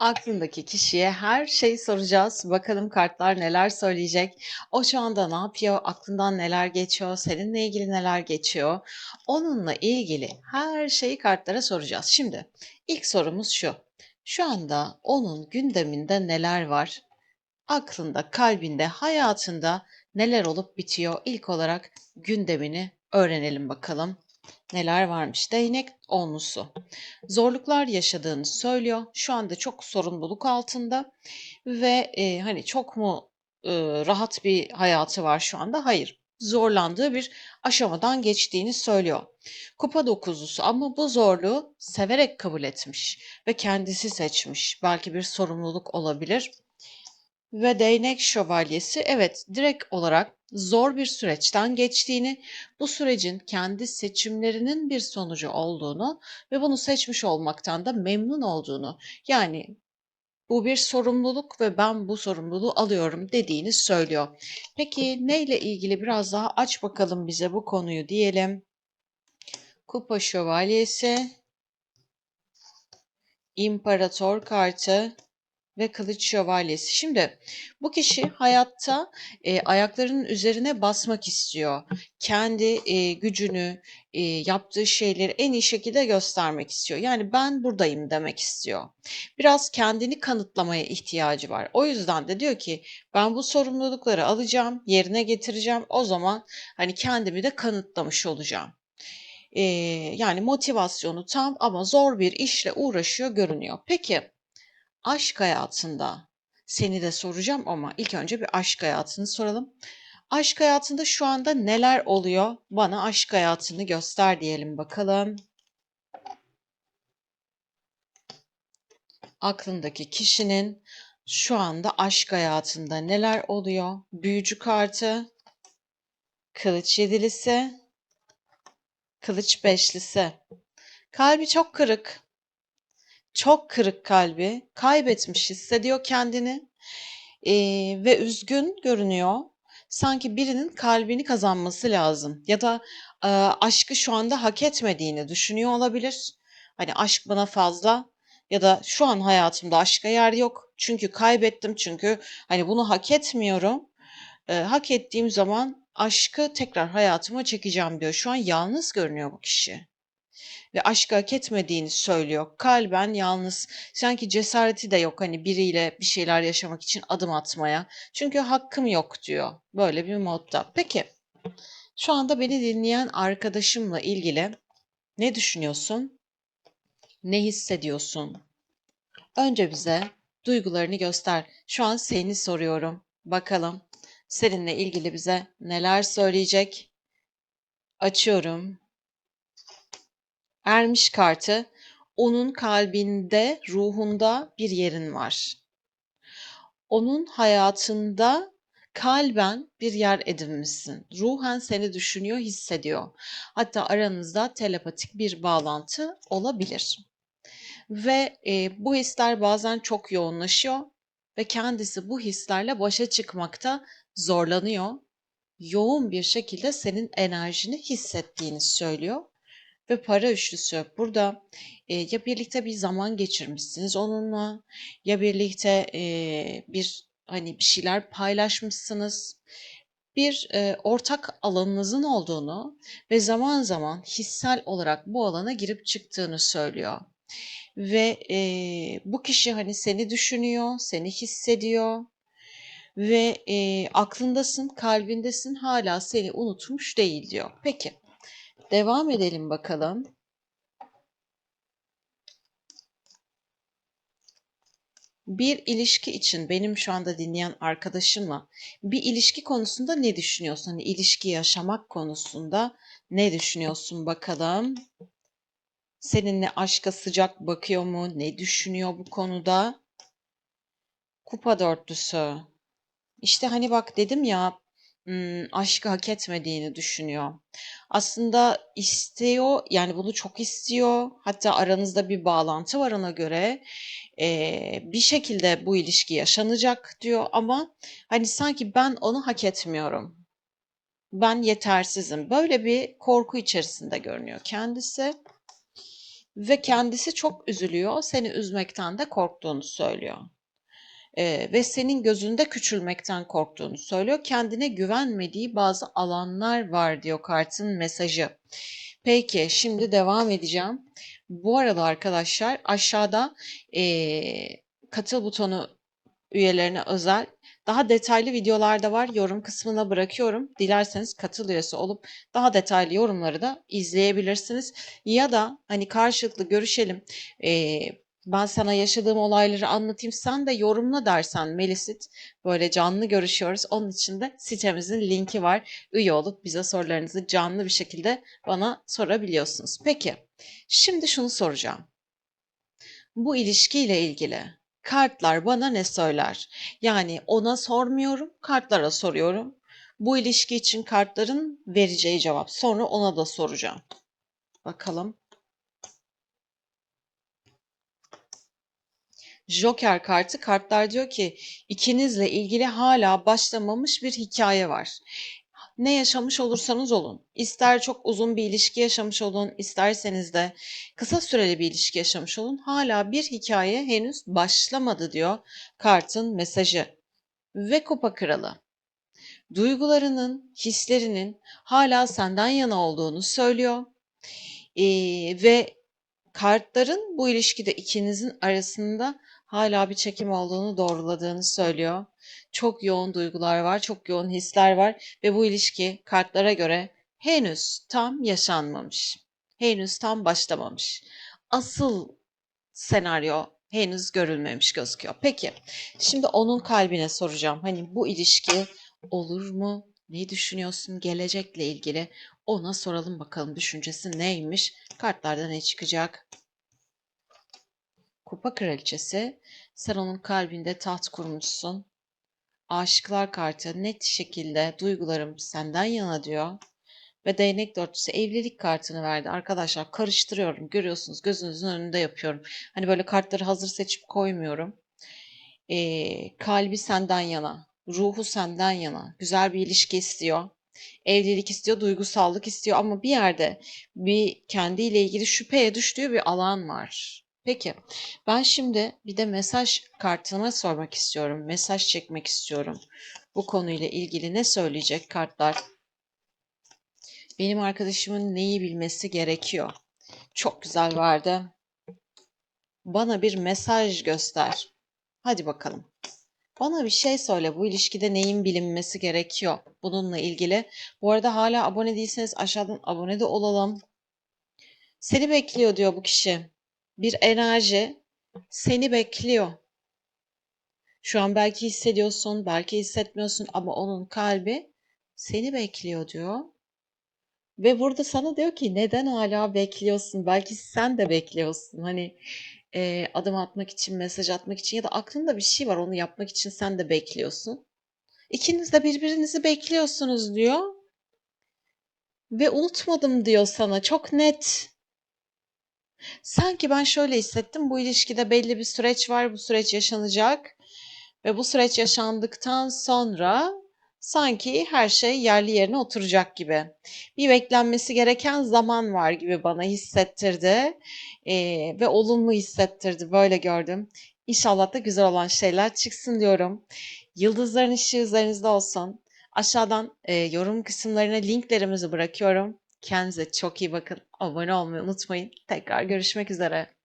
Aklındaki kişiye her şeyi soracağız. Bakalım kartlar neler söyleyecek? O şu anda ne yapıyor? Aklından neler geçiyor? Seninle ilgili neler geçiyor? Onunla ilgili her şeyi kartlara soracağız. Şimdi ilk sorumuz şu. Şu anda onun gündeminde neler var? Aklında, kalbinde, hayatında neler olup bitiyor? İlk olarak gündemini öğrenelim bakalım. Neler varmış? Değnek onlusu. Zorluklar yaşadığını söylüyor. Şu anda çok sorumluluk altında ve e, hani çok mu e, rahat bir hayatı var şu anda? Hayır. Zorlandığı bir aşamadan geçtiğini söylüyor. Kupa dokuzlusu ama bu zorluğu severek kabul etmiş ve kendisi seçmiş. Belki bir sorumluluk olabilir. Ve değnek şövalyesi evet direkt olarak zor bir süreçten geçtiğini, bu sürecin kendi seçimlerinin bir sonucu olduğunu ve bunu seçmiş olmaktan da memnun olduğunu, yani bu bir sorumluluk ve ben bu sorumluluğu alıyorum dediğini söylüyor. Peki neyle ilgili biraz daha aç bakalım bize bu konuyu diyelim. Kupa şövalyesi, imparator kartı, ve kılıç şövalyesi. Şimdi bu kişi hayatta e, ayaklarının üzerine basmak istiyor. Kendi e, gücünü, e, yaptığı şeyleri en iyi şekilde göstermek istiyor. Yani ben buradayım demek istiyor. Biraz kendini kanıtlamaya ihtiyacı var. O yüzden de diyor ki ben bu sorumlulukları alacağım, yerine getireceğim. O zaman hani kendimi de kanıtlamış olacağım. Ee, yani motivasyonu tam ama zor bir işle uğraşıyor görünüyor. Peki aşk hayatında seni de soracağım ama ilk önce bir aşk hayatını soralım. Aşk hayatında şu anda neler oluyor? Bana aşk hayatını göster diyelim bakalım. Aklındaki kişinin şu anda aşk hayatında neler oluyor? Büyücü kartı, kılıç yedilisi, kılıç beşlisi. Kalbi çok kırık. Çok kırık kalbi, kaybetmiş hissediyor kendini eee, ve üzgün görünüyor. Sanki birinin kalbini kazanması lazım ya da eee, aşkı şu anda hak etmediğini düşünüyor olabilir. Hani aşk bana fazla ya da şu an hayatımda aşka yer yok. Çünkü kaybettim çünkü hani bunu hak etmiyorum. Eee, hak ettiğim zaman aşkı tekrar hayatıma çekeceğim diyor. Şu an yalnız görünüyor bu kişi ve aşkı hak etmediğini söylüyor. Kalben yalnız. Sanki cesareti de yok hani biriyle bir şeyler yaşamak için adım atmaya. Çünkü hakkım yok diyor. Böyle bir modda. Peki şu anda beni dinleyen arkadaşımla ilgili ne düşünüyorsun? Ne hissediyorsun? Önce bize duygularını göster. Şu an seni soruyorum. Bakalım seninle ilgili bize neler söyleyecek? Açıyorum. Ermiş kartı, onun kalbinde, ruhunda bir yerin var. Onun hayatında kalben bir yer edinmişsin. Ruhen seni düşünüyor, hissediyor. Hatta aranızda telepatik bir bağlantı olabilir. Ve e, bu hisler bazen çok yoğunlaşıyor ve kendisi bu hislerle başa çıkmakta zorlanıyor. Yoğun bir şekilde senin enerjini hissettiğini söylüyor ve para üçlüsü. Burada e, ya birlikte bir zaman geçirmişsiniz onunla ya birlikte e, bir hani bir şeyler paylaşmışsınız. Bir e, ortak alanınızın olduğunu ve zaman zaman hissel olarak bu alana girip çıktığını söylüyor. Ve e, bu kişi hani seni düşünüyor, seni hissediyor ve e, aklındasın, kalbindesin, hala seni unutmuş değil diyor. Peki Devam edelim bakalım. Bir ilişki için benim şu anda dinleyen arkadaşımla bir ilişki konusunda ne düşünüyorsun? Hani ilişki yaşamak konusunda ne düşünüyorsun bakalım? Seninle aşka sıcak bakıyor mu? Ne düşünüyor bu konuda? Kupa dörtlüsü. İşte hani bak dedim ya aşkı hak etmediğini düşünüyor. Aslında istiyor, yani bunu çok istiyor. Hatta aranızda bir bağlantı var ona göre. Eee, bir şekilde bu ilişki yaşanacak diyor ama hani sanki ben onu hak etmiyorum. Ben yetersizim. Böyle bir korku içerisinde görünüyor kendisi. ve kendisi çok üzülüyor. Seni üzmekten de korktuğunu söylüyor. Ee, ve senin gözünde küçülmekten korktuğunu söylüyor. Kendine güvenmediği bazı alanlar var diyor kartın mesajı. Peki şimdi devam edeceğim. Bu arada arkadaşlar aşağıda eee, katıl butonu üyelerine özel daha detaylı videolar da var. Yorum kısmına bırakıyorum. Dilerseniz katıl üyesi olup daha detaylı yorumları da izleyebilirsiniz. Ya da hani karşılıklı görüşelim. eee, ben sana yaşadığım olayları anlatayım. Sen de yorumla dersen Melisit. Böyle canlı görüşüyoruz. Onun için de sitemizin linki var. Üye olup bize sorularınızı canlı bir şekilde bana sorabiliyorsunuz. Peki, şimdi şunu soracağım. Bu ilişkiyle ilgili kartlar bana ne söyler? Yani ona sormuyorum, kartlara soruyorum. Bu ilişki için kartların vereceği cevap. Sonra ona da soracağım. Bakalım. Joker kartı kartlar diyor ki ikinizle ilgili hala başlamamış bir hikaye var. Ne yaşamış olursanız olun, ister çok uzun bir ilişki yaşamış olun, isterseniz de kısa süreli bir ilişki yaşamış olun, hala bir hikaye henüz başlamadı diyor kartın mesajı. Ve kupa kralı. Duygularının, hislerinin hala senden yana olduğunu söylüyor. Ee, ve kartların bu ilişkide ikinizin arasında hala bir çekim olduğunu doğruladığını söylüyor. Çok yoğun duygular var, çok yoğun hisler var ve bu ilişki kartlara göre henüz tam yaşanmamış. Henüz tam başlamamış. Asıl senaryo henüz görülmemiş gözüküyor. Peki, şimdi onun kalbine soracağım. Hani bu ilişki olur mu? Ne düşünüyorsun gelecekle ilgili? Ona soralım bakalım düşüncesi neymiş? Kartlarda ne çıkacak? Kupa kraliçesi, sen onun kalbinde taht kurmuşsun. Aşıklar kartı net şekilde duygularım senden yana diyor. Ve değnek dörtlüsü evlilik kartını verdi. Arkadaşlar karıştırıyorum. Görüyorsunuz gözünüzün önünde yapıyorum. Hani böyle kartları hazır seçip koymuyorum. Ee, kalbi senden yana. Ruhu senden yana. Güzel bir ilişki istiyor. Evlilik istiyor, duygusallık istiyor ama bir yerde bir kendiyle ilgili şüpheye düştüğü bir alan var. Peki ben şimdi bir de mesaj kartına sormak istiyorum. Mesaj çekmek istiyorum. Bu konuyla ilgili ne söyleyecek kartlar? Benim arkadaşımın neyi bilmesi gerekiyor? Çok güzel vardı. Bana bir mesaj göster. Hadi bakalım. Bana bir şey söyle. Bu ilişkide neyin bilinmesi gerekiyor bununla ilgili. Bu arada hala abone değilseniz aşağıdan abone de olalım. Seni bekliyor diyor bu kişi. Bir enerji seni bekliyor. Şu an belki hissediyorsun, belki hissetmiyorsun ama onun kalbi seni bekliyor diyor. Ve burada sana diyor ki neden hala bekliyorsun? Belki sen de bekliyorsun. Hani e, adım atmak için, mesaj atmak için ya da aklında bir şey var onu yapmak için sen de bekliyorsun. İkiniz de birbirinizi bekliyorsunuz diyor. Ve unutmadım diyor sana çok net. Sanki ben şöyle hissettim bu ilişkide belli bir süreç var bu süreç yaşanacak ve bu süreç yaşandıktan sonra sanki her şey yerli yerine oturacak gibi. Bir beklenmesi gereken zaman var gibi bana hissettirdi Eee, ve olumlu hissettirdi. Böyle gördüm. İnşallah da güzel olan şeyler çıksın diyorum. Yıldızların ışığı üzerinizde olsun. Aşağıdan e, yorum kısımlarına linklerimizi bırakıyorum. Kendinize çok iyi bakın. Abone olmayı unutmayın. Tekrar görüşmek üzere.